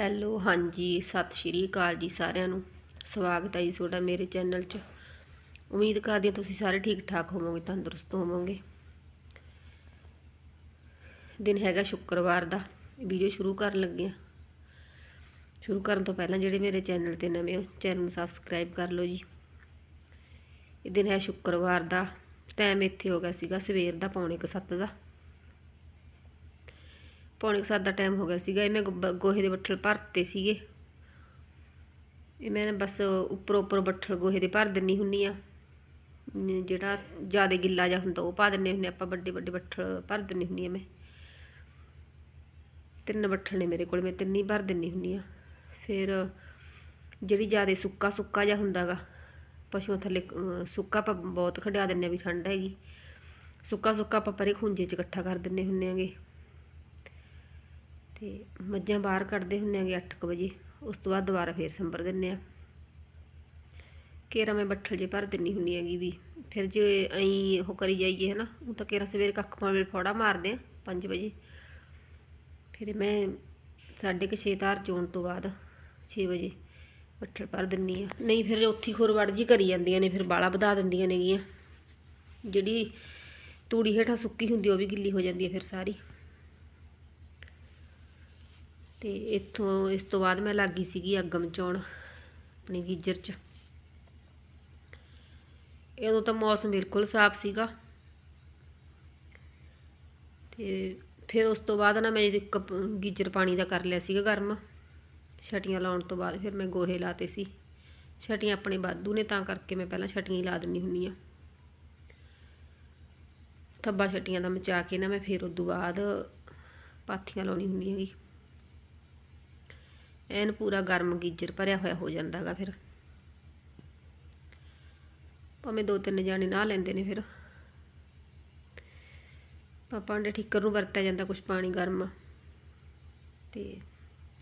Hello ਹਾਂਜੀ, ਸਤਿ ਸ਼੍ਰੀ ਅਕਾਲ ਜੀ ਸਾਰਿਆਂ ਨੂੰ। ਸਵਾਗਤ ਹੈ ਜੀ ਤੁਹਾਡਾ ਮੇਰੇ ਚੈਨਲ 'ਚ। ਉਮੀਦ ਕਰਦੀ ਹਾਂ ਤੁਸੀਂ ਸਾਰੇ ਠੀਕ ਠਾਕ ਹੋਵੋਗੇ, ਤੰਦਰੁਸਤ ਹੋਵੋਗੇ। ਦਿਨ ਹੈਗਾ ਸ਼ੁੱਕਰਵਾਰ ਦਾ, ਵੀਡੀਓ ਸ਼ੁਰੂ ਕਰਨ ਲੱਗੇ ਹਾਂ। ਸ਼ੁਰੂ ਕਰਨ ਤੋਂ ਪਹਿਲਾਂ ਜਿਹੜੇ ਮੇਰੇ ਚੈਨਲ ਤੇ ਨਵੇਂ ਹੋ, ਚੈਨਲ ਨੂੰ ਸਬਸਕ੍ਰਾਈਬ ਕਰ ਲਓ ਜੀ। ਇਹ ਦਿਨ ਹੈ ਸ਼ੁੱਕਰਵਾਰ ਦਾ ਟਾਈਮ ਇੱਥੇ ਹੋ ਗਿਆ ਸੀਗਾ ਸਵੇਰ ਦਾ, ਪੌਣੇ ਕੁ ਸੱਤ ਦਾ। ਪੌਣੇ ਕੁ ਸੱਤ ਦਾ ਟਾਈਮ ਹੋ ਗਿਆ ਸੀਗਾ, ਇਹ ਮੈਂ ਗੋ- ਗੋਹੇ ਦੇ ਬੱਠਲ ਭਰਤੇ ਸੀਗੇ। ਇਹ ਮੈਂ ਬਸ ਉੱਪਰ ਉੱਪਰ ਬੱਠਲ ਗੋਹੇ ਦੇ ਭਰ ਦਿੰਨੀ ਹੁੰਨੀ ਆ। ਜਿਹੜਾ ਜ਼ਿਆਦਾ ਗਿੱਲਾ ਜਿਹਾ ਹੁੰਦਾ ਉਹ ਪਾ ਦਿੰਨੇ ਹੁੰਨੇ ਆਪਾਂ ਵੱਡੇ ਵੱਡੇ ਬੱਠਲ ਭਰ ਦਿੰਨੀ ਹੁੰਨੀ ਆ ਮੈਂ। ਤਿੰਨ ਬੱਠਲ ਨੇ ਮੇਰੇ ਕੋਲ, ਮੈਂ ਤਿੰਨ ਹੀ ਭਰ ਦਿੰਨੀ ਹੁੰਨੀ ਆ। ਫਿਰ ਜਿਹੜੀ ਜ਼ਿਆਦਾ ਸੁੱਕਾ ਸੁੱਕਾ ਜਿਹਾ ਹੁੰਦਾਗਾ, ਪਸ਼ੂਆਂ ਥੱਲੇ ਸੁੱਕਾ ਆਪਾਂ ਬਹੁਤ ਖੜਿਆ ਦਿੰਨੇ ਆ ਵੀ ਠੰਡ ਹੈਗੀ। ਸੁੱਕਾ ਸੁੱਕਾ ਆਪਾਂ ਪਰੇ ਖੁੰਝੇ 'ਚ ਇਕੱਠਾ ਕਰ ਦਿੰਨੇ ਹੁੰਨੇ ਆਗੇ। ਤੇ ਮੱਝਾਂ ਬਾਹਰ ਕੱਢਦੇ ਹੁੰਨੇ ਆਗੇ 8:00 ਵਜੇ, ਉਸ ਤੋਂ ਬਾਅਦ ਦੁਬਾਰਾ ਫੇਰ ਸੰਭਰ ਦਿੰਨੇ ਆ ਕੇਰਾ ਮੈਂ ਬੱਠਲ ਜੇ ਭਰ ਦਿੰਨੀ ਹੁੰਨੀ ਹੈਗੀ ਵੀ, ਫਿਰ ਜੇ ਐਂ ਉਹ ਕਰੀ ਜਾਈਏ ਹਨਾ, ਉਹ ਤਾਂ ਕੇਰਾ ਸਵੇਰੇ ਕੱਖ ਪਾਉਣ ਵੇਲੇ ਫੋੜਾ ਮਾਰਦੇ ਆ 5 ਵਜੇ। ਫਿਰ ਮੈਂ ਸਾਢੇ ਕੁ ਛੇ ਧਾਰ ਚੋਣ ਤੋਂ ਬਾਅਦ 6 ਵਜੇ ਬੱਠਲ ਭਰ ਦਿੰਨੀ ਆ ਨਹੀਂ ਫਿਰ ਉੱਥੀ ਖੁਰ ਵੜ ਜੀ ਕਰੀ ਜਾਂਦੀਆਂ ਨੇ, ਫਿਰ ਬਾਲਾ ਵਧਾ ਦਿੰਦੀਆਂ ਨੇਗੀਆਂ। ਜਿਹੜੀ ਤੂੜੀ ਹੇਠਾਂ ਸੁੱਕੀ ਹੁੰਦੀ ਉਹ ਵੀ ਗਿੱਲੀ ਹੋ ਜਾਂਦੀ ਹੈ ਫਿਰ ਸਾਰੀ। ਤੇ ਇੱਥੋਂ ਇਸ ਤੋਂ ਬਾਅਦ ਮੈਂ ਲੱਗੀ ਸੀਗੀ ਅੱਗ ਮਚਾਉਣ ਆਪਣੀ ਗੀਜਰ 'ਚ। ਉਦੋਂ ਤਾਂ ਮੌਸਮ ਬਿਲਕੁਲ ਸਾਫ਼ ਸੀਗਾ। ਤੇ ਫਿਰ ਉਸ ਤੋਂ ਬਾਅਦ ਨਾ ਮੈਂ ਇੱਕ ਗੀਜਰ ਪਾਣੀ ਦਾ ਕਰ ਲਿਆ ਸੀਗਾ ਗਰਮ, ਛਟੀਆਂ ਲਾਉਣ ਤੋਂ ਬਾਅਦ ਫਿਰ ਮੈਂ ਗੋਹੇ ਲਾਤੇ ਸੀ। ਛਟੀਆਂ ਆਪਣੇ ਵਾਧੂ ਨੇ ਤਾਂ ਕਰਕੇ ਮੈਂ ਪਹਿਲਾਂ ਛਟੀਆਂ ਹੀ ਲਾ ਦਿੰਨੀ ਹੁੰਨੀ ਆ ਥੱਬਾ ਛਟੀਆਂ ਦਾ ਮਚਾ ਕੇ ਨਾ ਮੈਂ ਫਿਰ ਉਦੋਂ ਬਾਅਦ ਪਾਥੀਆਂ ਲਾਉਣੀ ਹੁੰਦੀ ਹੈਗੀ। ਐਨ ਪੂਰਾ ਗਰਮ ਗੀਜਰ ਭਰਿਆ ਹੋਇਆ ਹੋ ਜਾਂਦਾ ਜਾਂਦਾਗਾ ਫਿਰ। ਭਾਵੇਂ ਦੋ ਤਿੰਨ ਜਾਣੇ ਨਹਾ ਲੈਂਦੇ ਨੇ ਫਿਰ। ਭਾਂਡੇ ਦੇ ਠੀਕਰ ਨੂੰ ਵਰਤਿਆ ਜਾਂਦਾ ਕੁਝ ਪਾਣੀ ਗਰਮ। ਤੇ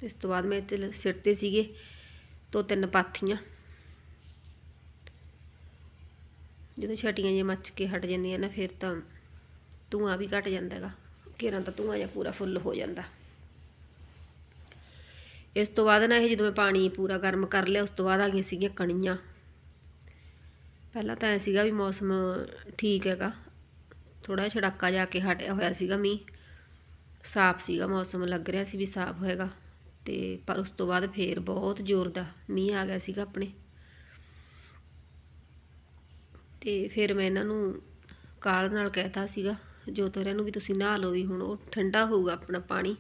ਇਸ ਤੋਂ ਬਾਅਦ ਮੈਂ ਇੱਥੇ ਸਿੱਟਦੇ ਸੀਗੇ ਦੋ ਤਿੰਨ ਪਾਥੀਆਂ। ਜਦੋਂ ਛਟੀਆਂ ਜੇ ਮੱਚ ਕੇ ਹਟ ਜਾਂਦੀਆਂ ਨਾ ਫਿਰ ਤਾਂ ਧੂਆਂ ਵੀ ਘਟ ਜਾਂਦਾ ਹੈਗਾ ਘੇਰਾਂ ਤਾਂ ਧੂਆਂ ਜਿਹਾ ਪੂਰਾ ਫੁੱਲ ਹੋ ਜਾਂਦਾ। ਇਸ ਤੋਂ ਬਾਅਦ ਨਾ ਇਹ ਜਦੋਂ ਮੈਂ ਪਾਣੀ ਪੂਰਾ ਗਰਮ ਕਰ ਲਿਆ, ਉਸ ਤੋਂ ਬਾਅਦ ਆ ਗਈਆਂ ਸੀਗੀਆਂ ਕਣੀਆਂ। ਪਹਿਲਾਂ ਤਾਂ ਐ ਸੀਗਾ ਵੀ ਮੌਸਮ ਠੀਕ ਹੈਗਾ। ਥੋੜਾ ਛੜਾਕਾ ਜਾ ਕੇ ਹਟਿਆ ਹੋਇਆ ਸੀਗਾ ਮੀਂਹ। ਸਾਫ਼ ਸੀਗਾ ਮੌਸਮ, ਲੱਗ ਰਿਹਾ ਸੀ ਵੀ ਸਾਫ਼ ਹੋਏਗਾ। ਤੇ ਪਰ ਉਸ ਤੋਂ ਬਾਅਦ ਫੇਰ ਬਹੁਤ ਜ਼ੋਰ ਦਾ ਮੀਂਹ ਆ ਗਿਆ ਸੀਗਾ ਆਪਣੇ। ਤੇ ਫਿਰ ਮੈਂ ਇਹਨਾਂ ਨੂੰ ਕਾਲ ਨਾਲ ਕਹਿਤਾ ਸੀਗਾ ਜੋ ਤੋਰਿਆਂ ਨੂੰ ਵੀ ਤੁਸੀਂ ਨਹਾ ਲਓ ਵੀ ਹੁਣ ਉਹ ਠੰਡਾ ਹੋਊਗਾ ਆਪਣਾ ਪਾਣੀ,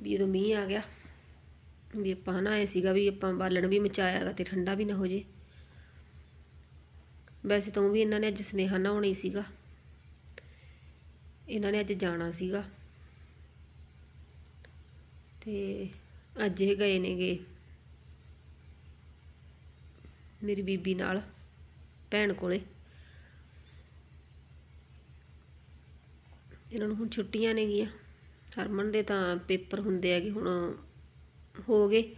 ਵੀ ਜਦੋਂ ਮੀਂਹ ਆ ਗਿਆ। ਵੀ ਆਪਾਂ ਨਾ ਇਹ ਸੀਗਾ ਵੀ ਆਪਾਂ ਬਾਲਣ ਵੀ ਮਚਾਇਆਗਾ ਤੇ ਠੰਡਾ ਵੀ ਨਾ ਹੋ ਜੇ। ਵੈਸੇ ਤਾਂ ਉਹ ਵੀ ਇਹਨਾਂ ਨੇ ਅੱਜ ਸਨੇਹਾ ਨਹਾਉਣੀ ਸੀਗਾ। ਇਹਨਾਂ ਨੇ ਅੱਜ ਜਾਣਾ ਸੀਗਾ। ਤੇ ਅੱਜ ਇਹ ਗਏ ਨੇਗੇ ਮੇਰੀ ਬੀਬੀ ਨਾਲ, ਭੈਣ ਕੋਲੇ। ਇਹਨਾਂ ਨੂੰ ਹੁਣ ਛੁੱਟੀਆਂ ਨੇਗੀਆਂ। ਹਰਮਨ ਦੇ ਤਾਂ ਪੇਪਰ ਹੁੰਦੇ ਹੈਗੇ ਹੁਣ ਹੋ ਗਏ।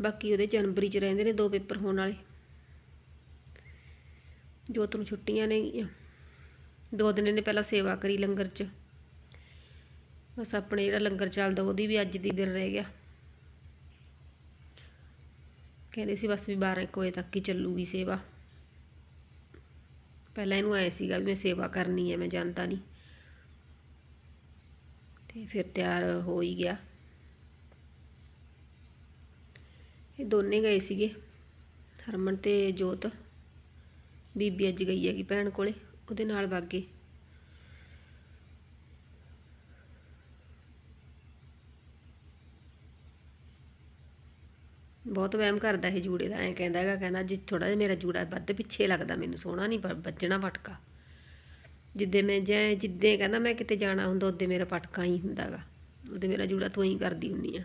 ਬਾਕੀ ਉਹਦੇ ਜਨਵਰੀ ਚ ਰਹਿੰਦੇ ਨੇ ਦੋ ਪੇਪਰ ਹੋਣ ਵਾਲੇ। ਜੋਤ ਨੂੰ ਛੁੱਟੀਆਂ ਨੇਗੀਆਂ ਦੋ ਦਿਨ ਇਹਨੇ ਪਹਿਲਾਂ ਸੇਵਾ ਕਰੀ ਲੰਗਰ 'ਚ। ਬਸ ਆਪਣੇ ਜਿਹੜਾ ਲੰਗਰ ਚੱਲਦਾ ਉਹਦੀ ਵੀ ਅੱਜ ਦੀ ਦਿਨ ਰਹਿ ਗਿਆ। ਕਹਿੰਦੇ ਸੀ ਬਸ ਵੀ 12 ਇੱਕ ਵਜੇ ਤੱਕ ਹੀ ਚੱਲੂਗੀ ਸੇਵਾ। ਪਹਿਲਾਂ ਇਹਨੂੰ ਆਏ ਸੀਗਾ ਵੀ ਮੈਂ ਸੇਵਾ ਕਰਨੀ ਹੈ, ਮੈਂ ਜਾਣਦਾ ਨਹੀਂ ਤੇ ਫਿਰ ਤਿਆਰ ਹੋ ਹੀ ਗਿਆ। ਇਹ ਦੋਨੇ ਗਏ ਸੀਗੇ। ਹਰਮਨ ਤੇ ਜੋਤ। ਬੀਬੀ ਅੱਜ ਗਈ ਹੈਗੀ ਭੈਣ ਕੋਲੇ, ਉਹਦੇ ਨਾਲ ਵਾਗੇ ਬਹੁਤ ਵਹਿਮ ਕਰਦਾ ਇਹ ਜੂੜੇ ਦਾ, ਐਂ ਕਹਿੰਦਾ ਹੈਗਾ, ਕਹਿੰਦਾ ਜੀ ਥੋੜਾ ਜਿਹਾ ਮੇਰਾ ਜੂੜਾ ਵੱਧ ਪਿੱਛੇ ਲੱਗਦਾ, ਮੈਨੂੰ ਸੋਹਣਾ ਨਹੀਂ ਬ- ਵੱਜਣਾ ਪਟਕਾ। ਜਿੱਦੇ ਮੈਂ ਜੈ ਜਿੱਦੇ ਕਹਿੰਦਾ ਮੈਂ ਕਿਤੇ ਜਾਣਾ ਹੁੰਦਾ, ਉਹਦੇ ਮੇਰਾ ਪਟਕਾ ਹੀ ਹੁੰਦਾਗਾ। ਉਹਦੇ ਮੇਰਾ ਜੂੜਾ ਤੂੰ ਹੀ ਕਰਦੀ ਹੁੰਨੀ ਆ।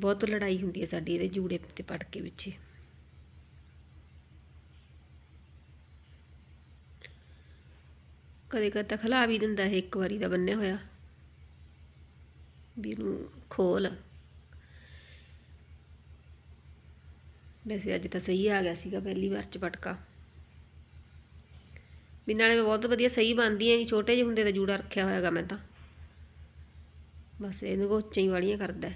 ਬਹੁਤ ਲੜਾਈ ਹੁੰਦੀ ਹੈ ਸਾਡੀ ਇਹਦੇ ਜੂੜੇ ਤੇ ਪਟਕੇ ਪਿੱਛੇ ਕਦੇ ਕਦੇ ਤਾਂ ਖਲਾ ਵੀ ਦਿੰਦਾ ਇਹ ਇੱਕ ਵਾਰੀ ਦਾ ਬੰਨਿਆ ਹੋਇਆ। ਵੀ ਇਹਨੂੰ ਖੋਲ। ਵੈਸੇ ਅੱਜ ਤਾਂ ਸਹੀ ਆ ਗਿਆ ਸੀਗਾ ਪਹਿਲੀ ਵਾਰ ਚ ਪਟਕਾ। ਵੀ ਨਾਲੇ ਮੈਂ ਬਹੁਤ ਵਧੀਆ ਸਹੀ ਬਣਦੀ ਹੈਗੀ ਛੋਟੇ ਜਿਹੇ ਹੁੰਦੇ ਦਾ ਜੂੜਾ ਰੱਖਿਆ ਹੋਇਆਗਾ ਮੈਂ ਤਾਂ। ਬਸ ਇਹਨੂੰ ਉੱਚਾਂ ਹੀ ਵਾਲੀਆਂ ਕਰਦਾ।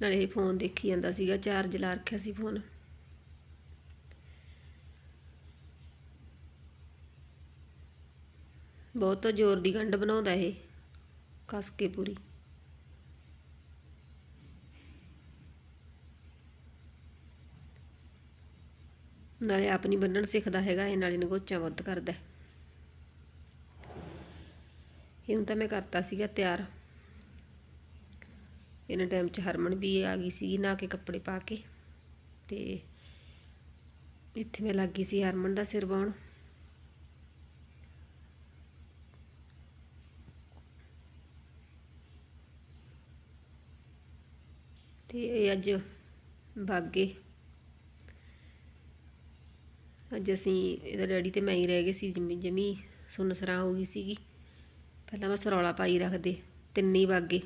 ਨਾਲੇ ਇਹ ਫੋਨ ਦੇਖੀ ਜਾਂਦਾ ਸੀਗਾ, ਚਾਰਜ ਲਾ ਰੱਖਿਆ ਸੀ ਫੋਨ। ਬਹੁਤ ਜ਼ੋਰ ਦੀ ਗੰਢ ਬਣਾਉਂਦਾ ਇਹ, ਕਸ ਕੇ ਪੂਰੀ। ਨਾਲੇ ਆਪ ਨਹੀਂ ਬੰਨਣ ਸਿੱਖਦਾ ਹੈਗਾ, ਇਹ ਨਾਲੇ ਨਗੋਚਾ ਵੱਧ ਕਰਦਾ। ਹੈ। ਇਹਨੂੰ ਤਾਂ ਮੈਂ ਕਰਤਾ ਸੀਗਾ ਤਿਆਰ। ਇਹਨਾਂ ਟਾਈਮ 'ਚ ਹਰਮਨ ਵੀ ਆ ਗਈ ਸੀ ਨਾ ਕੇ ਕੱਪੜੇ ਪਾ ਕੇ ਤੇ ਇੱਥੇ ਮੈਂ ਲੱਗ ਸੀ ਹਰਮਨ ਦਾ ਸਿਰ ਵਾਉਣ ਤੇ ਇਹ ਅੱਜ ਬਾਗੇ। ਅੱਜ ਅਸੀਂ ਇਹਦਾ ਡੈਡੀ ਤੇ ਮੈਂ ਹੀ ਰਹਿ ਗਏ ਸੀ, ਜਮੀ ਜਮੀ ਸੁਨਸਰਾ ਹੋ ਗਈ ਸੀਗੀ। ਪਹਿਲਾਂ ਮੈਂ ਸਰੌਲਾ ਪਾਈ ਰੱਖਦੇ, ਤਿੰਨੇ ਹੀ ਬਾਗੇ।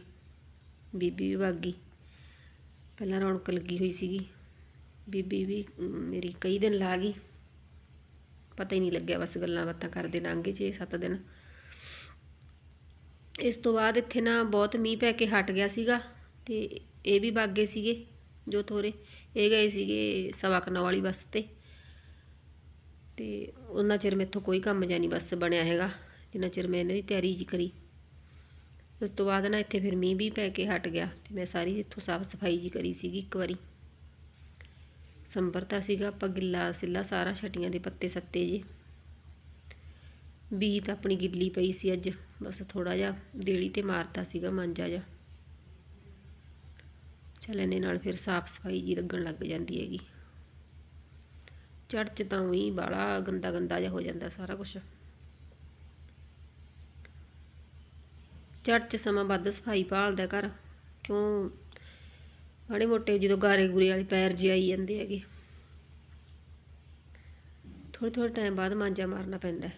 ਬੀਬੀ ਵੀ ਬਾਗੀ ਪਹਿਲਾਂ ਰੌਣਕ ਲੱਗੀ ਹੋਈ ਸੀਗੀ। ਬੀਬੀ ਵੀ ਮੇਰੀ ਕਈ ਦਿਨ ਲਾ ਗਈ। ਪਤਾ ਹੀ ਨਹੀਂ ਲੱਗਿਆ ਬਸ ਗੱਲਾਂ ਬਾਤਾਂ ਕਰਦੇ ਲੰਘੇ 6-7 ਦਿਨ। ਇਸ ਤੋਂ ਬਾਅਦ ਇੱਥੇ ਨਾ ਬਹੁਤ ਮੀਂਹ ਪੈ ਕੇ ਹਟ ਗਿਆ ਸੀਗਾ ਤੇ ਇਹ ਵੀ ਬਾਗੇ ਸੀਗੇ ਜੋ ਥੋਰੇ ਇਹ ਗਏ ਸੀਗੇ ਸਵਾ ਕਨੌ ਵਾਲੀ ਬੱਸ ਤੇ। ਤੇ ਉਹਨਾਂ ਚਿਰ ਮੈਥੋਂ ਕੋਈ ਕੰਮ ਜਾਂ ਨਹੀਂ ਬਸ ਬਣਿਆ ਹੈਗਾ। ਜਿੰਨਾ ਚਿਰ ਮੈਂ ਇਹਨਾਂ ਦੀ ਤਿਆਰੀ ਜੀ ਕਰੀ। ਉਸ ਤੋਂ ਬਾਅਦ ਨਾ ਇੱਥੇ ਫਿਰ ਮੀਂਹ ਵੀ ਪੈ ਕੇ ਹਟ ਗਿਆ ਤੇ ਮੈਂ ਸਾਰੀ ਇੱਥੋਂ ਸਾਫ਼ ਸਫ਼ਾਈ ਜੀ ਕਰੀ ਸੀਗੀ ਇੱਕ ਵਾਰੀ। ਸੰਬਰਤਾ ਸੀਗਾ, ਆਪਾਂ ਗਿੱਲਾ ਸਿੱਲਾ ਸਾਰਾ ਛਟੀਆਂ ਦੇ ਪੱਤੇ ਸੱਤੇ ਜੇ। ਬੀ ਤਾਂ ਆਪਣੀ ਗਿੱਲੀ ਪਈ ਸੀ ਅੱਜ, ਬਸ ਥੋੜਾ ਜਿਹਾ ਦੇਲੀ ਤੇ ਮਾਰਤਾ ਸੀਗਾ ਮਾਂਜਾ ਜਿਹਾ। ਚੱਲ ਇਹਨੇ ਨਾਲ ਫਿਰ ਸਾਫ਼ ਸਫ਼ਾਈ ਜੀ ਲੱਗਣ ਲੱਗ ਜਾਂਦੀ ਹੈਗੀ। ਚੜ੍ਹ ਤਾਂ ਉਹੀ ਬਾਲਾ ਗੰਦਾ ਗੰਦਾ ਜਿਹਾ ਹੋ ਜਾਂਦਾ ਸਾਰਾ ਕੁਝ ਚੜ੍ਹ ਚ ਸਮਾਂ ਵੱਧ ਸਫ਼ਾਈ ਭਾਲਦਾ ਘਰ। ਕਿਉਂ? ਮਾੜੇ ਮੋਟੇ ਜਦੋਂ ਗਾਰੇ ਗੁਰੇ ਵਾਲੇ ਪੈਰ ਜੇ ਆਈ ਜਾਂਦੇ ਹੈਗੇ। ਥੋੜੇ ਥੋੜੇ ਟਾਈਮ ਬਾਅਦ ਮਾਂਜਾ ਮਾਰਨਾ ਪੈਂਦਾ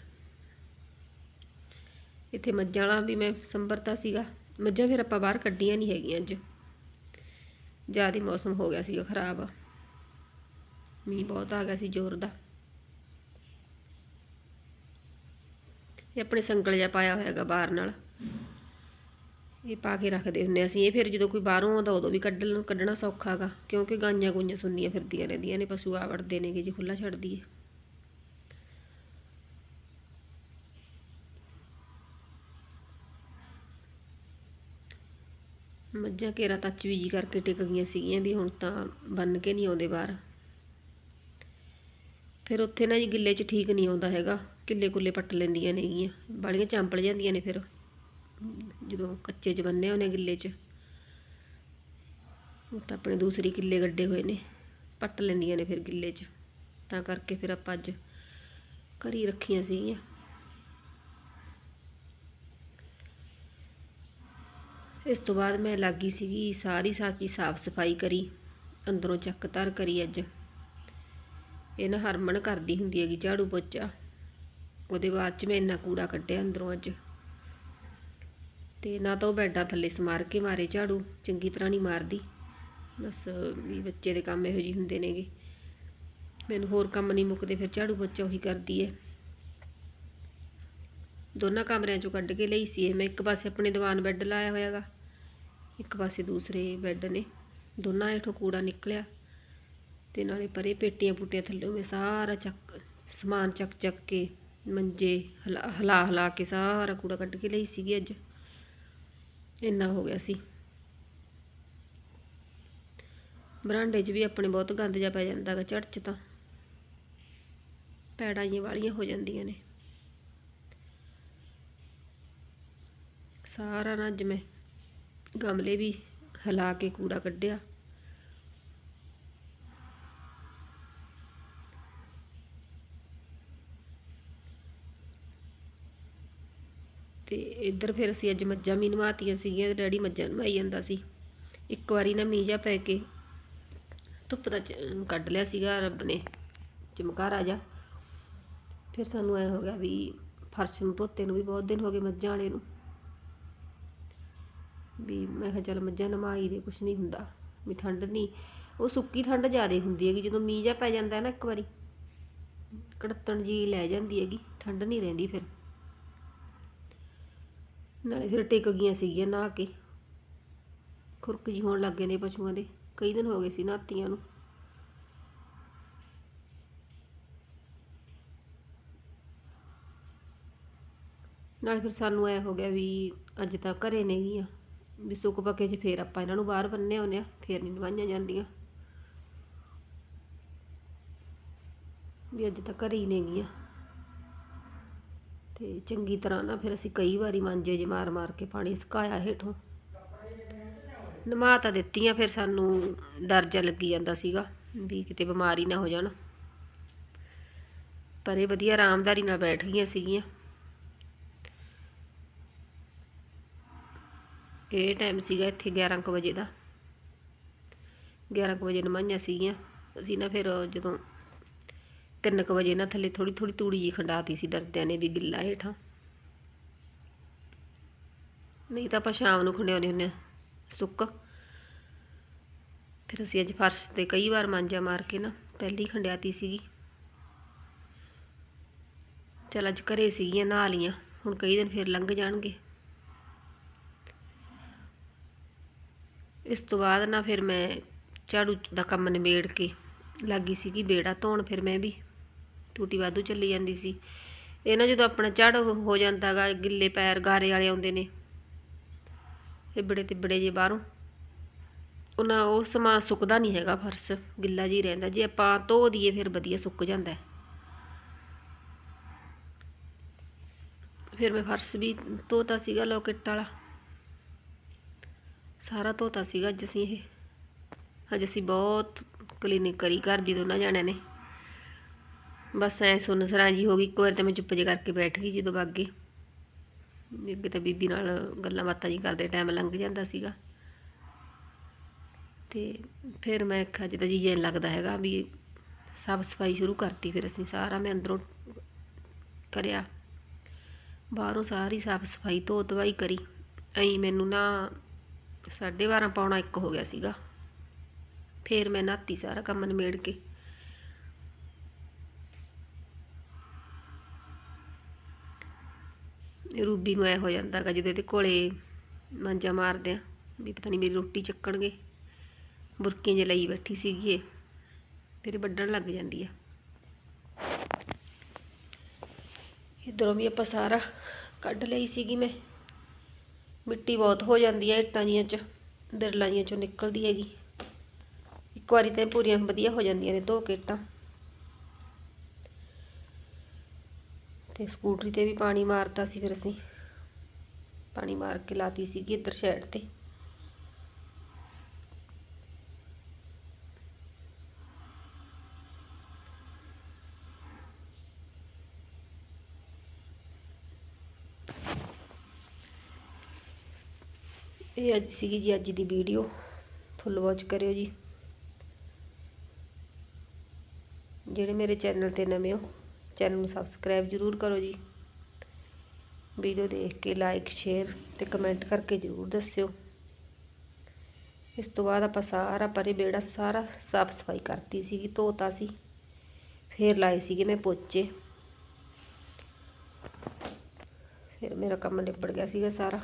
ਇੱਥੇ ਮੱਝਾਂ ਵਾਲਾ ਵੀ ਮੈਂ ਸੰਭਰਤਾ ਸੀਗਾ। ਮੱਝਾਂ ਫਿਰ ਆਪਾਂ ਬਾਹਰ ਕੱਢੀਆਂ ਨਹੀਂ ਹੈਗੀਆਂ ਅੱਜ। ਜ਼ਿਆਦਾ ਮੌਸਮ ਹੋ ਗਿਆ ਸੀਗਾ ਖਰਾਬ। ਮੀਂਹ ਬਹੁਤ ਆ ਗਿਆ ਸੀ ਜ਼ੋਰ ਦਾ। ਇਹ ਆਪਣੇ ਸੰਗਲ ਜਿਹਾ ਪਾਇਆ ਹੋਇਆਗਾ ਬਾਹਰ ਨਾਲ। ਇਹ ਪਾ ਕੇ ਰੱਖਦੇ ਹੁੰਨੇ ਅਸੀਂ। ਇਹ ਫਿਰ ਜਦੋਂ ਕੋਈ ਬਾਹਰੋਂ ਆਉਂਦਾ, ਉਦੋਂ ਵੀ ਕੱਢਣ ਕੱਢਣਾ ਸੌਖਾ ਗਾ, ਕਿਉਂਕਿ ਗਾਈਆਂ ਗੁੰਜਾਂ ਸੁੰਨੀਆਂ ਫਿਰਦੀਆਂ ਰਹਿੰਦੀਆਂ ਨੇ, ਪਸ਼ੂ ਆ ਵੜਦੇ ਨੇਗੇ ਜੇ ਖੁੱਲਾ ਛੱਡ ਦਈਏ। ਮੱਝਾਂ ਕੇਰਾ ਤੱਚ ਵੀ ਜੀ ਕਰਕੇ ਟਿਕ ਗਈਆਂ ਸੀਗੀਆਂ ਵੀ ਹੁਣ ਤਾਂ ਬੰਨ ਕੇ ਨਹੀਂ ਆਉਂਦੇ ਬਾਹਰ। ਫਿਰ ਉੱਥੇ ਨਾ ਜੀ ਗਿੱਲੇ 'ਚ ਠੀਕ ਨਹੀਂ ਆਉਂਦਾ ਹੈਗਾ ਕਿੱਲੇ ਕੁੱਲੇ ਪੱਟ ਲੈਂਦੀਆਂ ਨੇਗੀਆਂ ਬਾਲੀਆਂ ਚੰਪਲ ਜਾਂਦੀਆਂ ਨੇ ਫਿਰ। ਜਦੋਂ ਕੱਚੇ 'ਚ ਬੰਨੇ ਉਹਨੇ ਗਿੱਲੇ 'ਚ, ਉਹ ਤਾਂ ਆਪਣੇ ਦੂਸਰੀ ਕਿੱਲੇ ਗੱਡੇ ਹੋਏ ਨੇ, ਪੱਟ ਲੈਂਦੀਆਂ ਨੇ ਫਿਰ ਗਿੱਲੇ 'ਚ। ਤਾਂ ਕਰਕੇ ਫਿਰ ਆਪਾਂ ਅੱਜ ਕਰੀ ਰੱਖੀਆਂ ਸੀਗੀਆਂ। ਇਸ ਤੋਂ ਬਾਅਦ ਮੈਂ ਲੱਗੀ ਸੀਗੀ ਸਾਰੀ ਸਾਚੀ ਸਾਫ਼ ਸਫ਼ਾਈ ਕਰੀ, ਅੰਦਰੋਂ ਚੱਕ ਧਰ ਕਰੀ ਅੱਜ। ਇਹ ਨਾ ਹਰਮਨ ਕਰਦੀ ਹੁੰਦੀ ਹੈਗੀ ਝਾੜੂ ਪੋਚਾ, ਉਹਦੇ ਬਾਅਦ ਚ ਮੈਂ ਇੰਨਾ ਕੂੜਾ ਕੱਢਿਆ ਅੰਦਰੋਂ ਅੱਜ। ਤੇ ਨਾ ਤਾਂ ਉਹ ਬੈੱਡਾਂ ਥੱਲੇ ਸਮਾਰ ਕੇ ਮਾਰੇ ਝਾੜੂ, ਚੰਗੀ ਤਰ੍ਹਾਂ ਨਹੀਂ ਮਾਰਦੀ। ਬਸ ਵੀ ਬੱਚੇ ਦੇ ਕੰਮ ਇਹੋ ਜਿਹੇ ਹੁੰਦੇ ਨੇਗੇ। ਮੈਨੂੰ ਹੋਰ ਕੰਮ ਨਹੀਂ ਮੁੱਕਦੇ, ਫਿਰ ਝਾੜੂ ਬੱਚਾ ਉਹੀ ਕਰਦੀ ਹੈ ਦੋਨਾਂ ਕਮਰਿਆਂ ਚੋਂ ਕੱਢ ਕੇ ਲਈ ਸੀ ਇਹ। ਮੈਂ ਇੱਕ ਪਾਸੇ ਆਪਣੇ ਦੀਵਾਨ ਬੈੱਡ ਲਾਇਆ ਹੋਇਆਗਾ, ਇੱਕ ਪਾਸੇ ਦੂਸਰੇ ਬੈੱਡ ਨੇ। ਦੋਨਾਂ ਹੇਠੋਂ ਕੂੜਾ ਨਿਕਲਿਆ ਤੇ ਨਾਲੇ ਪਰੇ ਪੇਟੀਆਂ ਪੁੱਟੀਆਂ ਥੱਲੇ ਮੈਂ ਸਾਰਾ ਚੱਕ, ਸਮਾਨ ਚੱਕ ਚੱਕ ਕੇ ਮੰਜੇ ਹਲਾ ਹਲਾ ਹਲਾ ਕੇ ਸਾਰਾ ਕੂੜਾ ਕੱਢ ਕੇ ਲਈ ਸੀਗੀ ਅੱਜ। ਇੰਨਾ ਹੋ ਗਿਆ ਸੀ। ਬਰਾਂਡੇ 'ਚ ਵੀ ਆਪਣੇ ਬਹੁਤ ਗੰਦ ਜਿਹਾ ਪੈ ਜਾਂਦਾ ਗਾ ਝੜ 'ਚ ਤਾਂ। ਪੈੜਾਂ ਜਿਹੀਆਂ ਵਾਲੀਆਂ ਹੋ ਜਾਂਦੀਆਂ ਨੇ। ਸਾਰਾ ਨਾ ਅੱਜ ਮੈਂ ਗਮਲੇ ਵੀ ਹਿਲਾ ਕੇ ਕੂੜਾ ਕੱਢਿਆ। ਤੇ ਇੱਧਰ ਫਿਰ ਅਸੀਂ ਅੱਜ ਮੱਝਾਂ ਵੀ ਨਵਾਤੀਆਂ ਸੀਗੀਆਂ ਤੇ ਡੈਡੀ ਮੱਝਾਂ ਨਵਾਈ ਜਾਂਦਾ ਸੀ। ਇੱਕ ਵਾਰੀ ਨਾ ਮੀਂਹ ਜਿਹਾ ਪੈ ਕੇ ਧੁੱਪ ਦਾ ਚ- ਕੱਢ ਲਿਆ ਸੀਗਾ ਰੱਬ ਨੇ ਚਮਕਾਰਾ ਜਾ ਫਿਰ ਸਾਨੂੰ ਐ ਹੋ ਗਿਆ ਵੀ ਫਰਸ਼ ਨੂੰ ਧੋਤੇ ਨੂੰ ਵੀ ਬਹੁਤ ਦਿਨ ਹੋ ਗਏ ਮੱਝਾਂ ਵਾਲੇ ਨੂੰ। ਵੀ ਮੈਂ ਕਿਹਾ ਚੱਲ ਮੱਝਾਂ ਨਮਾਈ ਦੇ, ਕੁਛ ਨਹੀਂ ਹੁੰਦਾ। ਵੀ ਠੰਡ ਨਹੀਂ, ਉਹ ਸੁੱਕੀ ਠੰਡ ਜ਼ਿਆਦਾ ਹੁੰਦੀ ਹੈਗੀ, ਜਦੋਂ ਮੀਂਹ ਜਿਹਾ ਪੈ ਜਾਂਦਾ ਹੈ ਨਾ ਇੱਕ ਵਾਰੀ, ਕੜਤਣ ਜੀ ਲੈ ਜਾਂਦੀ ਹੈਗੀ, ਠੰਡ ਨਹੀਂ ਰਹਿੰਦੀ ਫਿਰ। ਨਾਲੇ ਫਿਰ ਟਿਕ ਗਈਆਂ ਸੀਗੀਆਂ ਨਹਾ ਕੇ। ਖੁਰਕ ਜੀ ਹੋਣ ਲੱਗ ਗਏ ਨੇ ਪਸ਼ੂਆਂ ਦੇ। ਕਈ ਦਿਨ ਹੋ ਗਏ ਸੀ ਨਹਾਤੀਆਂ ਨੂੰ। ਨਾਲ ਫਿਰ ਸਾਨੂੰ ਐ ਹੋ ਗਿਆ ਵੀ ਅੱਜ ਤਾਂ ਘਰੇ ਨਹੀਂ ਆ ਵੀ ਸੁੱਕ ਪੱਕੇ 'ਚ ਫੇਰ ਆਪਾਂ ਇਹਨਾਂ ਨੂੰ ਬਾਹਰ ਬੰਨੇ ਆਉਂਦੇ ਆ ਫੇਰ ਨਹੀਂ ਨਵਾਈਆਂ ਜਾਂਦੀਆਂ। ਵੀ ਅੱਜ ਤਾਂ ਘਰੇ ਹੀ ਨੇਗੀਆਂ ਤੇ ਚੰਗੀ ਤਰ੍ਹਾਂ ਨਾ ਫਿਰ ਅਸੀਂ ਕਈ ਵਾਰੀ ਮਾਂਜੇ ਜੇ ਮਾਰ ਮਾਰ ਕੇ ਪਾਣੀ ਸੁਕਾਇਆ ਹੇਠੋਂ। ਨਮਾ ਤਾਂ ਦਿੱਤੀਆਂ ਫਿਰ ਸਾਨੂੰ, ਡਰ ਜਿਹਾ ਲੱਗੀ ਜਾਂਦਾ ਸੀਗਾ ਵੀ ਕਿਤੇ ਬਿਮਾਰੀ ਨਾ ਹੋ ਜਾਣ। ਪਰ ਇਹ ਵਧੀਆ ਆਰਾਮਦਾਰੀ ਨਾਲ ਬੈਠ ਗਈਆਂ ਸੀਗੀਆਂ। ਇਹ ਟਾਈਮ ਸੀਗਾ ਇੱਥੇ 11 ਕੁ ਵਜੇ ਦਾ। 11 ਕੁ ਵਜੇ ਨਮਾਈਆਂ ਸੀਗੀਆਂ। ਅਸੀਂ ਨਾ ਫਿਰ ਜਦੋਂ 3 ਕੁ ਵਜੇ ਨਾ ਥੱਲੇ ਥੋੜੀ ਥੋੜੀ ਤੂੜੀ ਜੀ ਖੰਡਾਤੀ ਸੀ ਡਰਦਿਆਂ ਨੇ ਵੀ ਗਿੱਲਾ ਹੇਠਾਂ। ਨਹੀਂ ਤਾਂ ਆਪਾਂ ਸ਼ਾਮ ਨੂੰ ਖੰਡਿਆਉਂਦੇ ਹੁੰਦੇ ਹਾਂ ਸੁੱਕ। ਫਿਰ ਅਸੀਂ ਅੱਜ ਫਰਸ਼ ਤੇ ਕਈ ਵਾਰ ਮਾਂਜਾ ਮਾਰ ਕੇ ਨਾ ਪਹਿਲੀ ਖੰਡਿਆਤੀ ਸੀਗੀ। ਚਲ ਅੱਜ ਘਰੇ ਸੀਗੀਆਂ, ਨਹਾ ਲੀਆਂ ਹੁਣ ਕਈ ਦਿਨ ਫਿਰ ਲੰਘ ਜਾਣਗੇ। ਇਸ ਤੋਂ ਬਾਅਦ ਨਾ ਫਿਰ ਮੈਂ ਝਾੜੂ ਦਾ ਕੰਮ ਨਿਬੇੜ ਕੇ ਲੱਗੀ ਸੀਗੀ, ਬੇੜਾ ਧੋਣ ਫਿਰ ਮੈਂ ਵੀ। ਟੂਟੀ ਵਾਧੂ ਚੱਲੀ ਜਾਂਦੀ ਸੀ। ਇਹ ਨਾ ਜਦੋਂ ਆਪਣਾ ਝੜ ਹੋ ਜਾਂਦਾਗਾ ਗਿੱਲੇ ਪੈਰ ਗਾਰੇ ਵਾਲੇ ਆਉਂਦੇ ਨੇ। ਇਹ ਬੜੇ ਤੇ ਜੇ ਬਾਹਰੋਂ। ਉਹਨਾਂ ਉਹ ਸਮਾਂ ਸੁੱਕਦਾ ਨਹੀਂ ਹੈਗਾ ਫਰਸ਼, ਗਿੱਲਾ ਜੀ ਰਹਿੰਦਾ। ਜੇ ਆਪਾਂ ਧੋ ਦਈਏ ਫਿਰ ਵਧੀਆ ਸੁੱਕ ਜਾਂਦਾ ਫਿਰ ਮੈਂ ਫਰਸ਼ ਵੀ ਧੋਤਾ ਸੀਗਾ, ਲੋਕੇਟ ਵਾਲਾ। ਸਾਰਾ ਧੋਤਾ ਸੀਗਾ ਅੱਜ ਅਸੀਂ ਇਹ। ਅੱਜ ਅਸੀਂ ਬਹੁਤ ਕਲੀਨਿਕ ਕਰੀ ਘਰ ਦੀ ਦੋਨਾਂ ਜਾਣਿਆਂ ਨੇ। ਬਸ ਐ ਸੁਣ ਸਰਾਂ ਜੀ ਹੋ ਗਈ, ਇੱਕ ਵਾਰ ਤਾਂ ਮੈਂ ਚੁੱਪ ਜੇ ਕਰਕੇ ਬੈਠ ਗਈ ਜਦੋਂ ਬਾਗੇ ਅੱਗੇ ਤਾਂ ਬੀਬੀ ਨਾਲ ਗੱਲਾਂ ਬਾਤਾਂ ਜੀ ਕਰਦੇ ਟਾਈਮ ਲੰਘ ਜਾਂਦਾ ਸੀਗਾ। ਤੇ ਫਿਰ ਮੈਂ ਆਖਿਆ, ਜਿੱਦਾਂ ਜੀ ਜੈਨ ਲੱਗਦਾ ਹੈਗਾ ਵੀ ਸਾਫ਼ ਸਫ਼ਾਈ ਸ਼ੁਰੂ ਕਰਤੀ, ਫਿਰ ਅਸੀਂ ਸਾਰਾ ਮੈਂ ਅੰਦਰੋਂ ਕਰਿਆ। ਬਾਹਰੋਂ ਸਾਰੀ ਸਾਫ਼ ਸਫ਼ਾਈ ਧੋ ਧਵਾਈ ਕਰੀ। ਐਂ ਮੈਨੂੰ ਨਾ 12:30 ਪੌਣਾ 1 ਹੋ ਗਿਆ ਸੀਗਾ। ਫਿਰ ਮੈਂ ਨਾਤੀ ਸਾਰਾ ਕੰਮ ਨਿਬੇੜ ਕੇ। ਰੂਬੀ ਨੂੰ ਐ ਹੋ ਜਾਂਦਾ ਹੈਗਾ ਜਦੋਂ ਇਹਦੇ ਕੋਲੇ ਮਾਂਜਾ ਮਾਰਦੇ ਆ ਵੀ ਪਤਾ ਨਹੀਂ ਮੇਰੀ ਰੋਟੀ ਚੱਕਣਗੇ। ਬੁਰਕੀਆਂ ਜੇ ਲਈ ਬੈਠੀ ਸੀਗੀ ਇਹ। ਫਿਰ ਵੱਢਣ ਲੱਗ ਜਾਂਦੀ ਆ। ਇਧਰੋਂ ਵੀ ਆਪਾਂ ਸਾਰਾ ਕੱਢ ਲਈ ਸੀਗੀ ਮੈਂ। ਮਿੱਟੀ ਬਹੁਤ ਹੋ ਜਾਂਦੀ ਹੈ ਇੱਟਾਂ ਜੀਆਂ ਚ ਬਿਰਲਾਂ ਜੀਆਂ ਚੋਂ ਨਿਕਲਦੀ ਹੈਗੀ। ਇੱਕ ਵਾਰੀ ਤਾਂ ਪੂਰੀਆਂ ਵਧੀਆ ਹੋ ਜਾਂਦੀਆਂ ਨੇ ਧੋ ਕੇ ਇੱਟਾਂ। ਤੇ ਸਕੂਟਰੀ ਤੇ ਵੀ ਪਾਣੀ ਮਾਰਤਾ ਸੀ ਫਿਰ ਅਸੀਂ। ਪਾਣੀ ਮਾਰ ਕੇ ਲਾਤੀ ਸੀਗੀ ਇੱਧਰ ਸਾਈਡ ਤੇ। ਇਹ ਅੱਜ ਸੀਗੀ ਜੀ ਅੱਜ ਦੀ ਵੀਡੀਓ। ਫੁੱਲ ਵਾਚ ਕਰਿਓ ਜੀ। ਜਿਹੜੇ ਮੇਰੇ ਚੈਨਲ ਤੇ ਨਵੇਂ ਹੋ। ਚੈਨਲ ਨੂੰ ਸਬਸਕ੍ਰਾਈਬ ਜ਼ਰੂਰ ਕਰੋ ਜੀ। ਵੀਡੀਓ ਦੇਖ ਕੇ ਲਾਈਕ ਸ਼ੇਅਰ ਤੇ ਕਮੈਂਟ ਕਰਕੇ ਜ਼ਰੂਰ ਦੱਸਿਓ। ਇਸ ਤੋਂ ਬਾਅਦ ਆਪਾਂ ਸਾਰਾ ਪਰੇ ਬੇੜਾ ਸਾਰਾ ਸਾਫ਼ ਸਫ਼ਾਈ ਕਰਤੀ ਸੀਗੀ, ਧੋਤਾ ਸੀ। ਫੇਰ ਲਾਏ ਸੀਗੇ ਮੈਂ ਪੋਚੇ। ਫਿਰ ਮੇਰਾ ਕੰਮ ਨਿਬੜ ਗਿਆ ਸੀਗਾ ਸਾਰਾ।